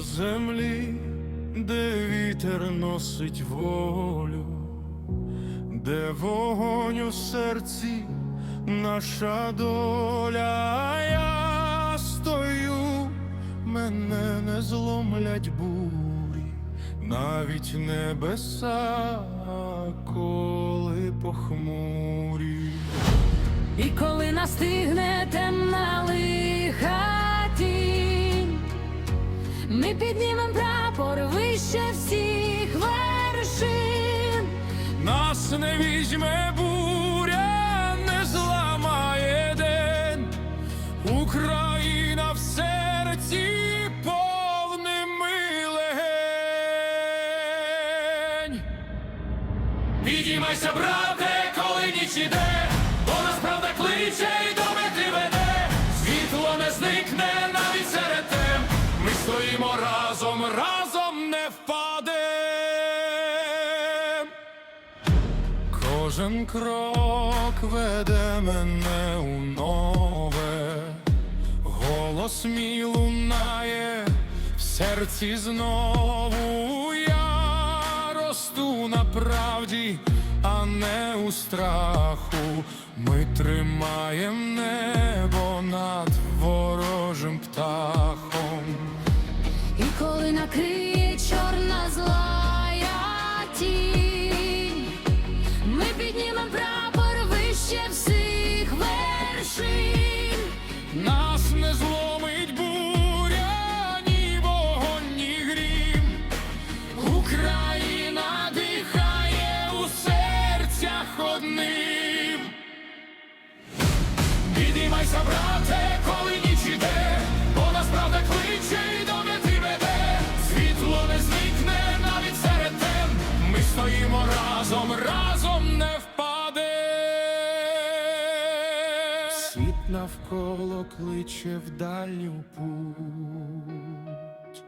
землі, де вітер носить волю, де вогонь у серці, наша доля, я стою, мене не зломлять бурі, навіть небеса, коли похмурі. І коли настигне темна лиха ми піднімем прапор вище всіх вершин. Нас не візьме буря, не зламає день. Україна в серці повними легень. Підіймайся, брате, коли ніч іде, бо нас правда кличе Кожен крок веде мене у нове, голос мій лунає в серці знову. Я росту на правді, а не у страху. Ми тримаєм небо над ворожим птахом. І коли накриє Ми стоїмо разом, разом не впаде. Світ навколо кличе в дальню путь,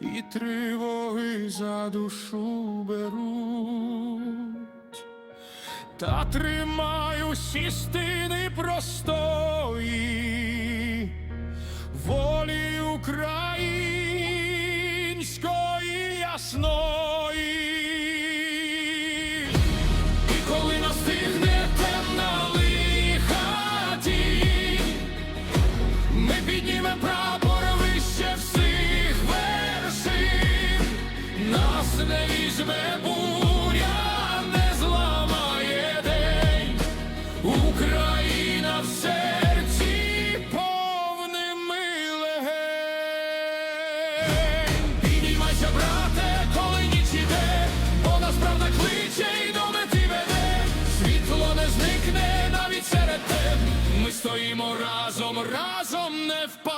і тривоги за душу беруть. Та тримаю усі стіни простор. разом, разом не впаде.